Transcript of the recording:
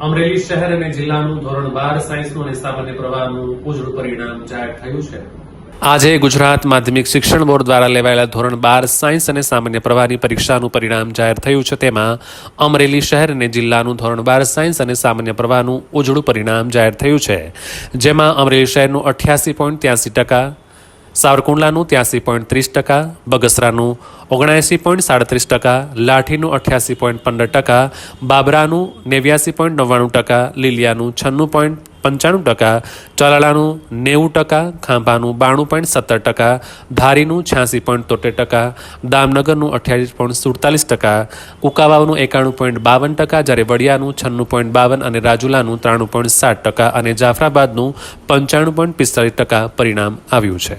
અમરેલી શહેર અને જિલ્લાનું ધોરણ બાર સાયન્સનું અને સામાન્ય પ્રવાહનું ઉજળું પરિણામ જાહેર થયું છે. આજે ગુજરાત માધ્યમિક શિક્ષણ બોર્ડ દ્વારા લેવાયેલા ધોરણ બાર સાયન્સ અને સામાન્ય પ્રવાહની પરીક્ષાનું પરિણામ જાહેર થયું છે. તેમાં અમરેલી શહેર અને જિલ્લાનું ધોરણ બાર સાયન્સ અને સામાન્ય પ્રવાહનું ઉજળું પરિણામ જાહેર થયું છે. જેમાં અમરેલી શહેરનું અઠ્યાસી પોઈન્ટ ત્યાસી ટકા સાવરકુંડલાનું ત્યાસી પોઈન્ટ ત્રીસ ટકા, બગસરાનું ઓગણએંસી પોઈન્ટ સાડત્રીસ ટકા, લાઠીનું અઠ્યાસી પોઈન્ટ પંદર ટકા, બાબરાનું નેવ્યાસી પોઈન્ટ નવ્વાણું ટકા, લીલિયાનું છન્નું પોઈન્ટ પંચાણું ટકા, ચલાળાનું નેવું ટકા, ખાંભાનું બાણું પોઈન્ટ સત્તર ટકા, ધારીનું છ્યાસી પોઈન્ટ તોતેર ટકા, દામનગરનું અઠ્યાવીસ પોઈન્ટ સુડતાલીસ ટકા, કુકાવાવનું એકાણું પોઈન્ટ બાવન ટકા, જ્યારે વડિયાનું છન્નું પોઈન્ટ બાવન અને રાજુલાનું ત્રાણું પોઈન્ટ સાત ટકા અને જાફરાબાદનું પંચાણું પોઈન્ટ પિસ્તાલીસ ટકા પરિણામ આવ્યું છે.